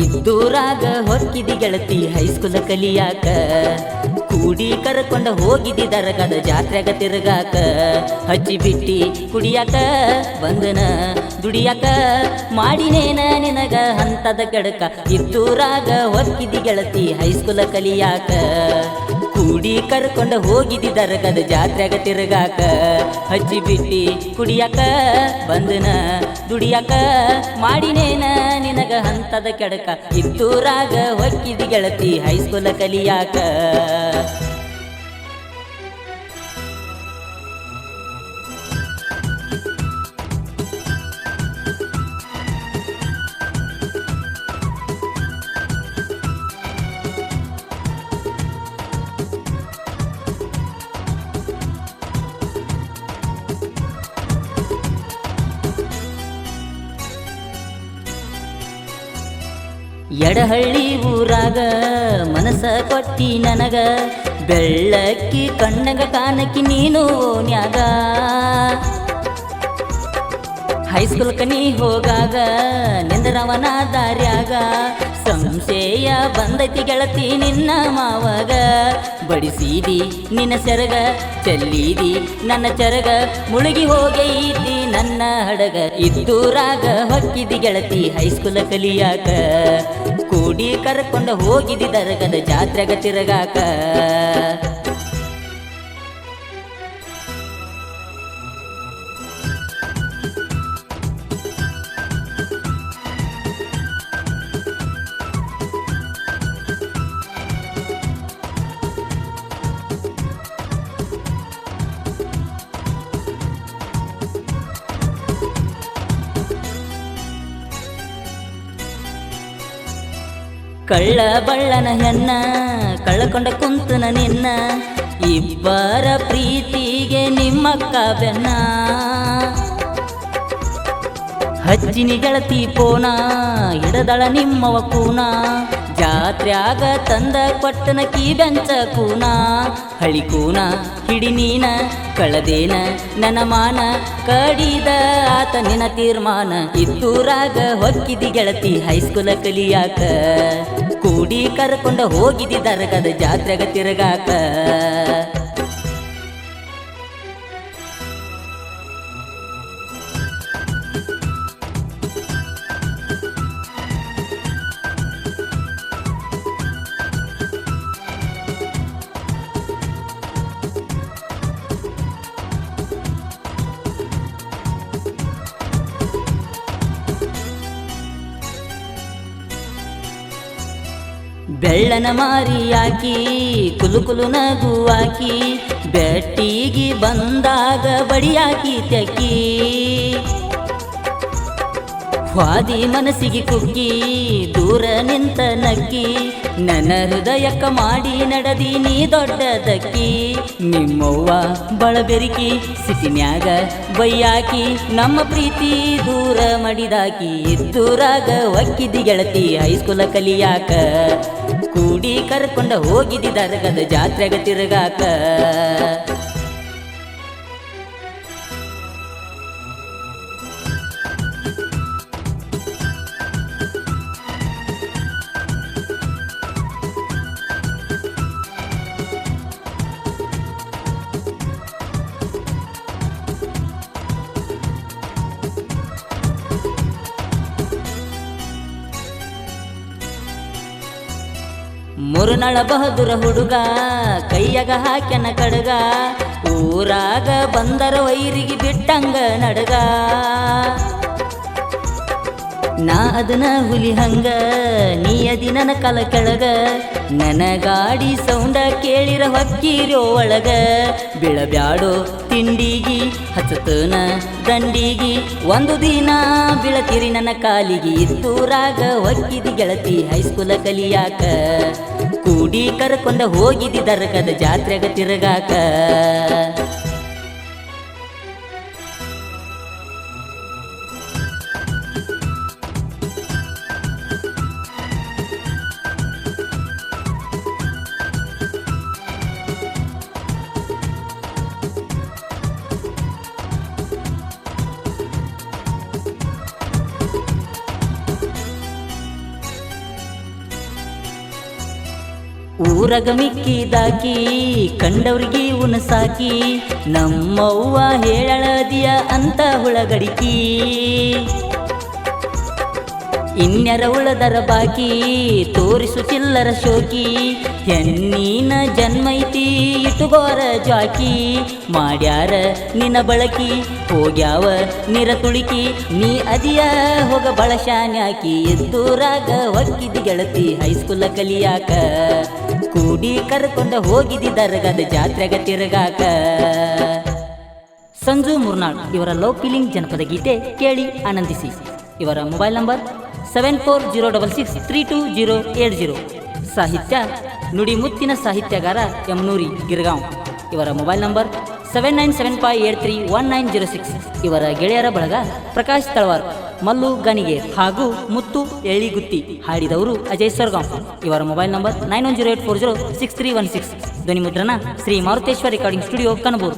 ಇದ್ದೂರಾಗ ಹೊಕ್ಕಿದಿ ಗೆಳತಿ ಹೈಸ್ಕೂಲ ಕಲಿಯಾಕ. ಕೂಡಿ ಕರ್ಕೊಂಡ ಹೋಗಿದಿ ದರಗದ ಜಾತ್ರೆಗ ತಿರುಗಾಕ. ಹಚ್ಚಿ ಬಿಟ್ಟಿ ಕುಡಿಯಾಕ, ಬಂದನ ದುಡಿಯಾಕ. ಮಾಡಿನೇನ ನಿನಗ ಹಂತದ ಗಡಕ ಇದ್ದೂರಾಗ ಹೊಕ್ಕಿದಿ ಗೆಳತಿ ಹೈಸ್ಕೂಲ ಕಲಿಯಾಕ. ಕೂಡಿ ಕರ್ಕೊಂಡ ಹೋಗಿದ್ದಿ ದರ್ಗದ ಜಾತ್ರೆಗ ತಿರುಗಾಕ. ಹಚ್ಚಿ ಬಿಟ್ಟಿ ಕುಡಿಯಾಕ ಬಂದನ, ದುಡಿಯಾಕ ಮಾಡಿನೇನ ನಿನಗ ಹಂತದ ಕೆಡಕ. ಇತ್ತೂರಾಗ ಹೊಕ್ಕಿದಿ ಗೆಳತಿ ಹೈಸ್ಕೂಲ ಕಲಿಯಾಕ. ಎಡಹಳ್ಳಿ ಊರಾಗ ಮನಸ ಕೊಟ್ಟಿ ನನಗ. ಬೆಳ್ಳಕ್ಕಿ ಕಣ್ಣಗ ಕಾನಕ್ಕಿ ನೀನು ನ್ಯಾಗ. ಹೈಸ್ಕೂಲ್ ಕನಿ ಹೋಗಾಗ, ನಿಂದರವನ ದಾರ್ಯಾಗ. ಸಂಶಯ ಬಂದೈತಿ ಗೆಳತಿ ನಿನ್ನ ಮಾವಾಗ. ಬಡಿಸಿದಿ ನಿನ್ನ ಸೆರಗ, ಚೆಲ್ಲಿದಿ ನನ್ನ ಚೆರಗ. ಮುಳುಗಿ ಹೋಗೈತಿ ನನ್ನ ಹಡಗ. ಇದ್ದೂರಾಗ ಹೊಕ್ಕಿದಿ ಗೆಳತಿ ಹೈಸ್ಕೂಲ ಕಲಿಯಾಕ. ಕೂಡಿ ಕರ್ಕೊಂಡು ಹೋಗಿದಿ ದರ್ಗದ ಜಾತ್ರೆಗ ತಿರುಗಾಕ. ಕಳ್ಳ ಬಳ್ಳನ ಹೆಣ್ಣ ಕಳ್ಕೊಂಡ ಕುಂತನ ನಿನ್ನ ಇಬ್ಬರ ಪ್ರೀತಿಗೆ ನಿಮ್ಮಕ್ಕ ಬೆನ್ನ ಹಚ್ಚಿನಿ ಗೆಳತಿ ಪೋನ ಇಡದಳ ನಿಮ್ಮವ ಕೂನ, ಜಾತ್ರ್ಯಾಗ ತಂದ ಪಟ್ಟನ ಕೀ ಬೆಂಚ ಕೂನ, ಹಳಿ ಕೂನ, ಹಿಡಿ ನೀನ, ಕಳದೇನ ನನ್ನ ಮಾನ ಕಡಿದ ಆತ ನಿನ ತೀರ್ಮಾನ, ಇದ್ದೂರಾಗ ಹೊಕ್ಕಿದಿ ಗೆಳತಿ ಹೈಸ್ಕೂಲ ಕಲಿಯಾಕ, ಕೂಡಿ ಕರ್ಕೊಂಡ ಹೋಗಿದಿ ದರಗದ ಜಾತ್ರೆಗ ತಿರುಗಾಕ. ಬೆಳ್ಳನ ಮಾರಿಯಾಕಿ ಕುಲು ಕುಲು ನಗುವಾಕಿ ಬೆಟ್ಟಿಗೆ ಬಂದಾಗ ಬಡಿಯಾಕಿ ತೆಕ್ಕಿ. ವಾದಿ ಮನಸ್ಸಿಗೆ ಕುಗ್ಗಿ, ದೂರ ನಿಂತ ನಕ್ಕಿ ನನ್ನ ಹೃದಯಕ್ಕ ಮಾಡಿ ನಡದಿ ನೀ ದೊಡ್ಡದಕ್ಕಿ ನಿಮ್ಮವ್ವ ಬಳಬೆರಿಕಿ ಸಿಟಿನ್ಯಾಗ ಬೈಯಾಕಿ. ನಮ್ಮ ಪ್ರೀತಿ ದೂರ ಮಡಿದಾಕಿ ಎದ್ದೂರಾಗ ಒಕ್ಕಿದಿ ಗೆಳತಿ ಹೈಸ್ಕೂಲ ಕಲಿಯಾಕ. ಕೂಡಿ ಕರ್ಕೊಂಡ ಹೋಗಿದಿ ದರ್ಗದ ಜಾತ್ರೆಗ ತಿರುಗಾಕ. ಮುರುನಳ ಬಹದುರ ಹುಡುಗ, ಕೈಯಾಗ ಹಾಕ್ಯನ ಕಡಗ, ಊರಾಗ ಬಂದರ ವೈರಿಗೆ ಬಿಟ್ಟಂಗ ನಡಗ. ನಾ ಅದನ ಹುಲಿ ಹಂಗ, ನೀ ಅದಿ ನನ್ನ ಕಲ ಕೆಳಗ ನನ್ನ ಗಾಡಿ ಸೌಂಡ ಕೇಳಿರ ಹೊಕ್ಕಿರೋ ಒಳಗ. ಬೀಳಬ್ಯಾಡೋ ತಿಂಡಿಗಿ, ಹಚ್ಚತನ ದಂಡಿಗಿ, ಒಂದು ದಿನ ಬೀಳತಿರಿ ನನ್ನ ಕಾಲಿಗೆ. ಇದ್ದೂರಾಗ ಒಕ್ಕಿದಿ ಗೆಳತಿ, ಹೈಸ್ಕೂಲ ಕಲಿಯಾಕ. ಕೂಡಿ ಕರ್ಕೊಂಡ ಹೋಗಿದಿ ದರ್ಗದ ಜಾತ್ರೆಗ ತಿರುಗಾಕ. ಊರಗ ಮಿಕ್ಕಿದಾಕಿ ಕಂಡವ್ರಿಗೆ ಉಣಸಾಕಿ ನಮ್ಮವ್ವ ಹೇಳಳದಿಯ ಅಂತ ಹುಳಗಡಿಕಿ. ಇನ್ಯರ ಉಳದರ ಬಾಕಿ ತೋರಿಸು ಚಿಲ್ಲರ ಶೋಕಿ. ಹೆಣ್ಣಿನ ಜನ್ಮೈತಿ ಇಟುಗೋರ ಜಾಕಿ. ಮಾಡ್ಯಾರ ನಿನ್ನ ಬಳಕಿ, ಹೋಗ್ಯಾವ ನಿರ ತುಳುಕಿ. ನೀ ಅದಿಯ ಹೋಗ ಬಳಶಾನ್ಯಾಕಿ ಎದ್ದೂರಾಗ ಹೊಕ್ಕಿದಿ ಗೆಳತಿ ಹೈಸ್ಕೂಲ ಕಲಿಯಾಕ. ಕೂಡಿ ಕರ್ಕೊಂಡ ಹೋಗಿದಿ ದರ್ಗದ ಜಾತ್ರೆಗ ತಿರುಗಾಕ. ಸಂಜು ಮುರ್ನಾಳ್ ಇವರ ಲವ್ ಫೀಲಿಂಗ್ ಜನಪದ ಗೀತೆ ಕೇಳಿ ಆನಂದಿಸಿ. ಇವರ mobile number seven four zero double six three two zero eight zero ಸಾಹಿತ್ಯ ನುಡಿಮುತ್ತಿನ ಸಾಹಿತ್ಯಗಾರ ಯಮನೂರಿ ಗಿರ್ಗಾಂವ್. ಇವರ mobile number seven nine seven five eight three one nine zero six ಇವರ ಗೆಳೆಯರ ಬಳಗ ಪ್ರಕಾಶ್ ತಳವಾರ್, ಮಲ್ಲು ಗಣಿಗೆ ಹಾಗೂ ಮುತ್ತು ಎಳಿಗುತ್ತಿ ಹಾಡಿದವರು ಅಜಯ್ ಸರ್ಗಾಂವ್. ಇವರ mobile number nine one zero eight four zero six three one six. ಧ್ವನಿ ಮುದ್ರಣ ಶ್ರೀ ಮಾರುತೇಶ್ವರ ರೆಕಾರ್ಡಿಂಗ್ ಸ್ಟುಡಿಯೋ ಕನಬೂರು.